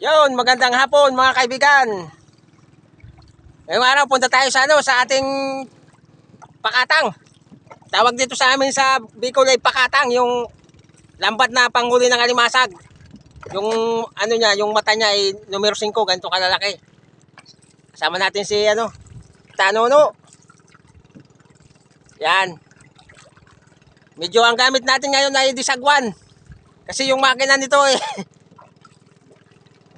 Yun, magandang hapon mga kaibigan. Ngayong araw punta tayo sa ano, sa ating pakatang. Tawag dito sa amin sa Bicol ay pakatang, yung lambat na panghuli ng alimasag. Yung ano niya, yung mata niya ay numero 5, ganito kalalaki. Kasama natin si ano, Tanono. Yan. Medyo ang gamit natin ngayon ay disagwan. Kasi yung makina nito eh,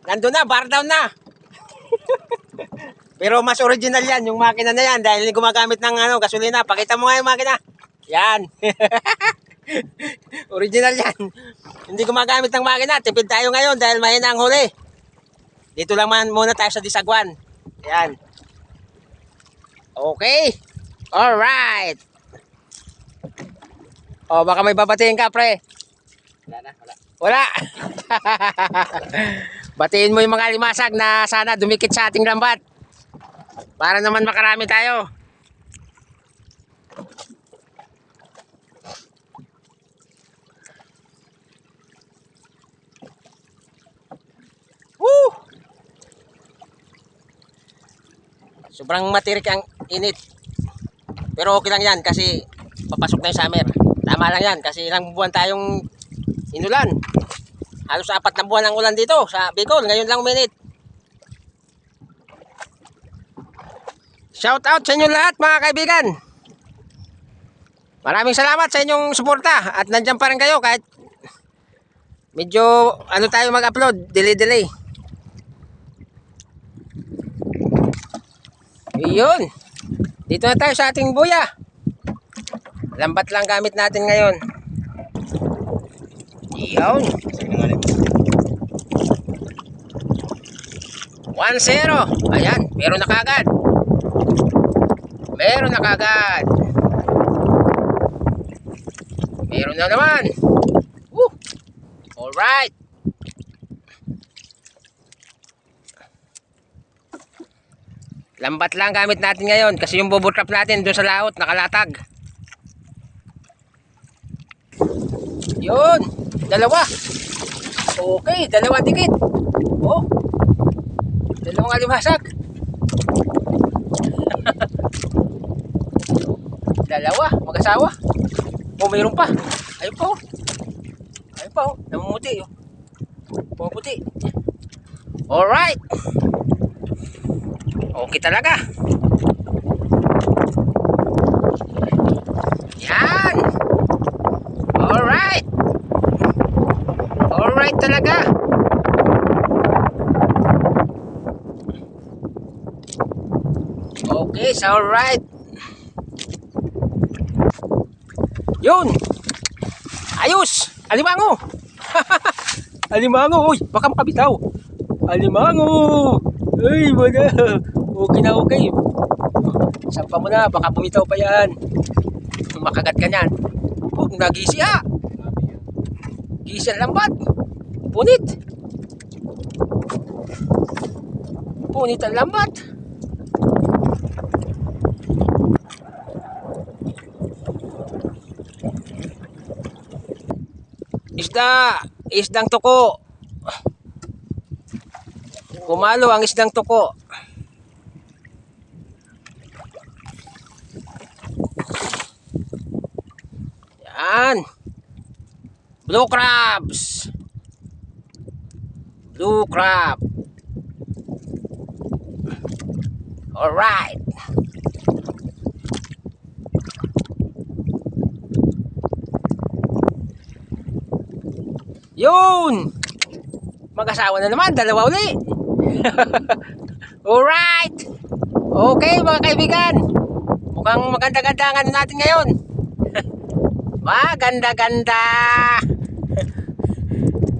Nandun na, bar down na. Pero mas original yan, yung makina na yan, dahil gumagamit ng ano, gasolina. Pakita mo nga yung makina. Yan. original yan. Hindi gumagamit ng makina. Tipid tayo ngayon dahil mahina ang huli. Dito lang man muna tayo sa Disagwan. Yan. Okay. Alright. O, baka may babatiin ka, pre. Wala na, wala. Wala. Batiin mo yung mga limasag na sana dumikit sa ating lambat. Para naman makarami tayo. Woo! Sobrang matirik ang init. Pero okay lang yan kasi papasok na yung summer. Tama lang yan kasi ilang buwan tayong inulan. Halos apat na buwan ang ulan dito sa Bicol. Ngayon lang minute. Shout out sa inyo lahat mga kaibigan. Maraming salamat sa inyong suporta at nandiyan pa rin kayo kahit medyo ano tayo mag-upload, delay-delay. Iyon. Dito na tayo sa ating buya. Lambat lang gamit natin ngayon. Iyon. 1-0. Ayan, meron na kagad. Meron na kagad. Meron na naman. Woo! Alright. Lambat lang gamit natin ngayon kasi yung bubble trap natin doon sa laot nakalatag. Yun, dalawa. Okay, dalawa dikit. Oh. Dalawang alimasag. Dalawa, mag-asawa. Oh, mayroon pa. Ayun pa oh. Ayun pa oh. Namumuti oh. Pumuputi. Alright. Okay talaga. Yan. Alright. Alright talaga. Okay, so alright. Yun. Ayos. Alimango. Alimango. Uy, baka makabitaw. Alimango. Ay, wala. Okay na okay. Sampa mo na, baka bumitaw pa yan. Makagat ka niyan. Huwag nagisi ha. Gisi ang lambat. Punit. Punit ang lambat. Isda, isdang tuko. Kumalo ang isdang tuko. Yan. Blue crabs. Blue crab. Alright. Yun! Mag-asawa na naman, dalawa uli. Alright! Okay mga kaibigan. Mukhang maganda-ganda ang ano natin ngayon. Maganda-ganda!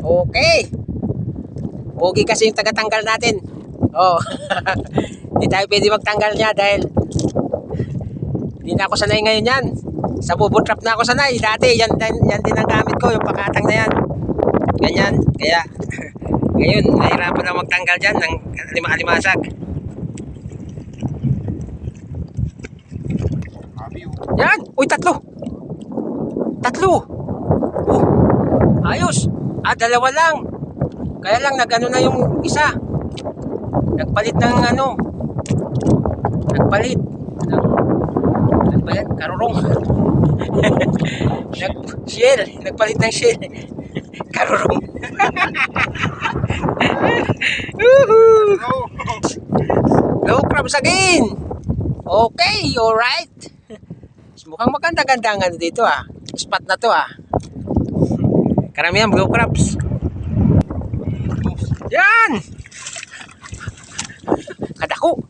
okay. Pogi kasi yung tagatanggal natin. Oh. Hindi tayo pwede magtanggal niya dahil hindi na ako sanay ngayon yan. Sa bubot trap na ako sanay. Dati, yan, yan, yan din ang gamit ko, yung pakatang na yan. Ganyan. Kaya, ngayon, nahirapan na magtanggal dyan ng lima alimasag. Yan! Uy, tatlo! Tatlo! Oh, ayos! Ah, dalawa lang. Kaya lang nagano na yung isa. Nagpalit ng ano. Nagpalit. Ng, ano ba yan? Karurong. Nag, shell. Nagpalit ng shell. Karurong. Woohoo! No crabs again. Okay, alright. Mukhang maganda-ganda ang ano dito ah. Spot na to ah. Karamihan blue crabs. Yan! Kadako.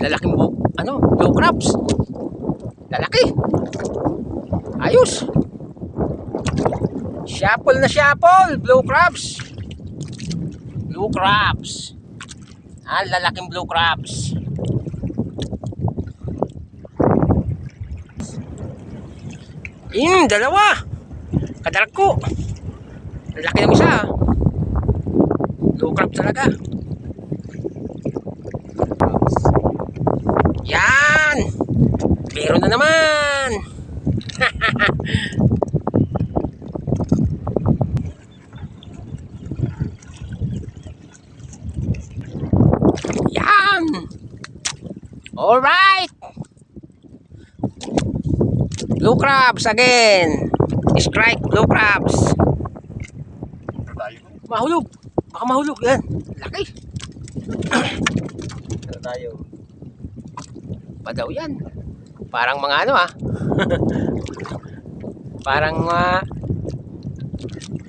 Lalaking bu ano, blue crabs. Lalaki. Ayos. Shuffle na shuffle, blue crabs. Blue crabs. Ah, lalaking blue crabs. Yun, dalawa. Kadalag ko. Laki ng isa. Blue crab talaga. Yan! Meron na naman! Yan! Alright! Blue crabs again! Strike blue crabs! Mahulog! Baka mahulog yan! Laki! Ano tayo? pa yan. Parang mga ano ah. Parang mga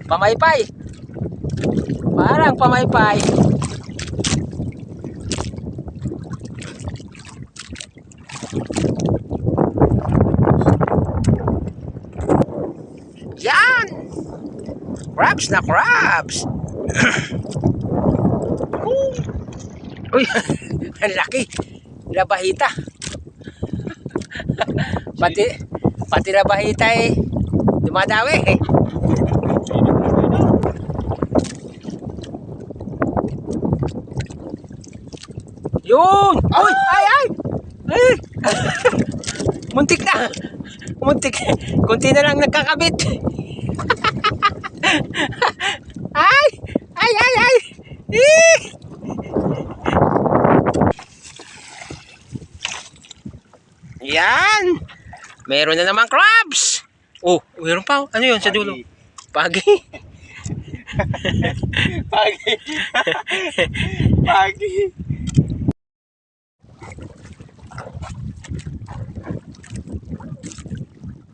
pamaypay. Parang pamaypay. Yan! Crabs na crabs! Uy, ang laki. Labahita. pati, pati labahita eh. Dumadawi eh. Yun! Uy! Ay! Ay! Ay! Muntik na! Muntik. Kunti na lang nagkakabit. ay! Ay! Ay! Ay! Eh! Yan! Meron na naman crabs! Oh, meron pa. oh. Ano yun sa dulo? Pagi. Pagi. Pagi.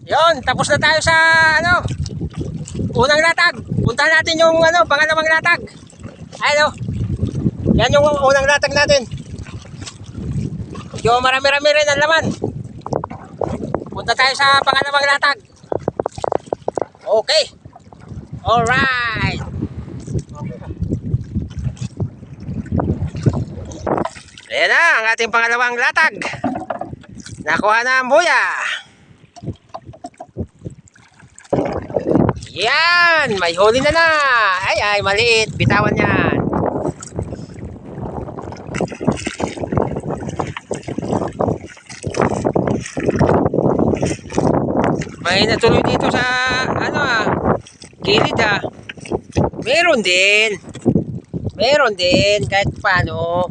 Yon, tapos na tayo sa ano? Unang latag. Punta natin yung ano, pangalawang latag. Ano? Yan yung unang latag natin. Yung marami-rami rin ang laman. Punta tayo sa pangalawang latag. Okay. Alright. Ayan na ang ating pangalawang latag. Nakuha na ang buya. Yan! May huli na na! Ay, ay, maliit. Bitawan yan. May natuloy dito sa, ano ah, gilid ah. Meron din. Meron din, kahit paano.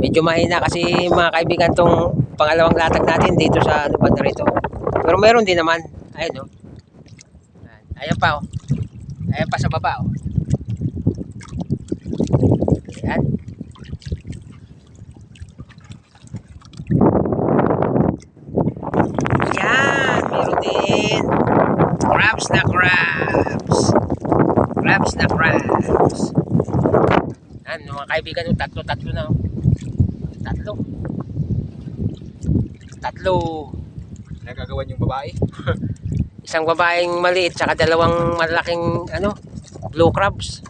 Medyo mahina kasi mga kaibigan tong pangalawang latag natin dito sa ano ba na. Pero meron din naman. Ayun oh. Ayan pa oh. Ayan pa sa baba oh. Ayan, meron din. Crabs na crabs. Crabs na crabs. Kaibigan, oh, tatlo-tatlo na. oh. Tatlo. Tatlo. Nagagawan yung babae. Isang babaeng maliit tsaka dalawang malaking ano, blue crabs.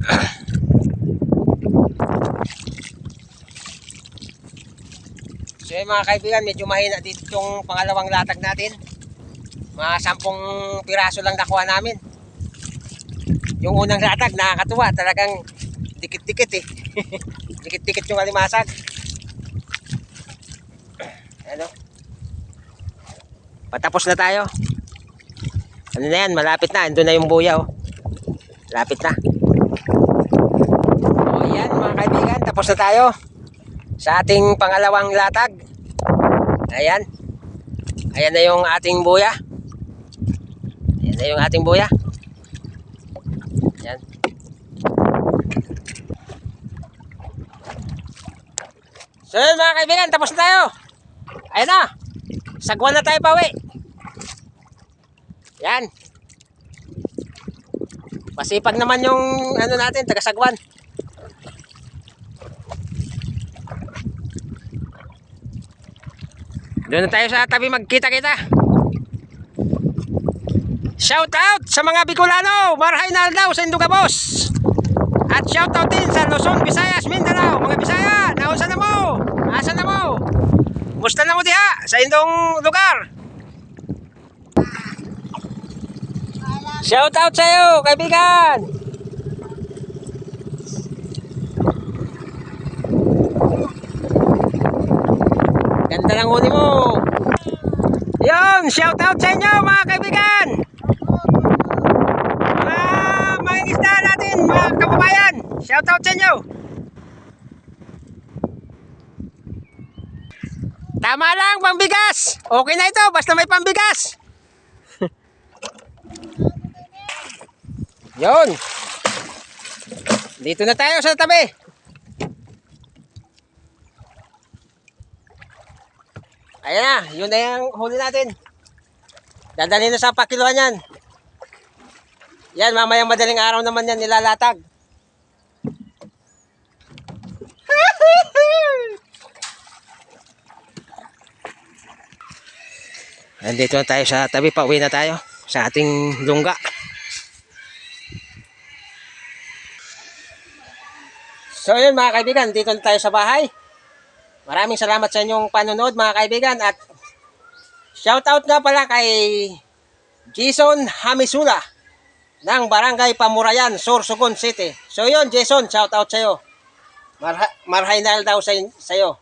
so yun mga kaibigan, medyo mahina dito yung pangalawang latag natin. Mga sampung piraso lang nakuha namin. Yung unang latag, nakakatuwa. Talagang dikit-dikit eh. dikit-dikit yung alimasag. Ano? Patapos na tayo. Ano na yan, malapit na. Ando na yung buya, oh. Lapit na. O yan, mga kaibigan. Tapos na tayo. Sa ating pangalawang latag. Ayan. Ayan na yung ating buya. Ayan na yung ating buya. Ayan. So yun mga kaibigan, tapos na tayo. Ayan na. Sagwan na tayo pawi. Yan. Masipag naman yung ano natin, taga Sagwan. Doon na tayo sa tabi magkita-kita. Shout out sa mga Bicolano, Marhay na daw sa Indugabos. At shout out din sa Luzon, Visayas, Mindanao. Mga Bisaya, nausa na mo? Asa na mo? Musta na mo diha sa indong lugar? Shout out sa'yo, kaibigan! Ganda ng huli mo! Yun! Shout out sa inyo mga kaibigan! Mga mga isda natin, mga kababayan! Shout out sa inyo! Tama lang, pambigas! Okay na ito, basta may pambigas! Yun! Dito na tayo sa tabi! Ayan na, yun na yung huli natin. Dadali na sa pakiluhan yan. Yan, mamayang madaling araw naman yan nilalatag. Nandito na tayo sa tabi, pauwi na tayo sa ating lungga. So yun mga kaibigan, dito na tayo sa bahay. Maraming salamat sa inyong panonood mga kaibigan at shoutout nga pala kay Jason Hamisula ng Barangay Pamurayan, Sorsogon City. So yun Jason, shoutout sa iyo. Marha, marhay na daw sa iyo.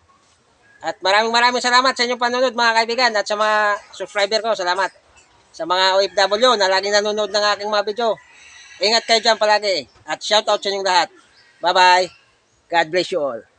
At maraming maraming salamat sa inyong panonood mga kaibigan at sa mga subscriber ko, salamat. Sa mga OFW na laging nanonood ng aking mga video. Ingat kayo dyan palagi at shoutout sa inyong lahat. Bye-bye. God bless you all.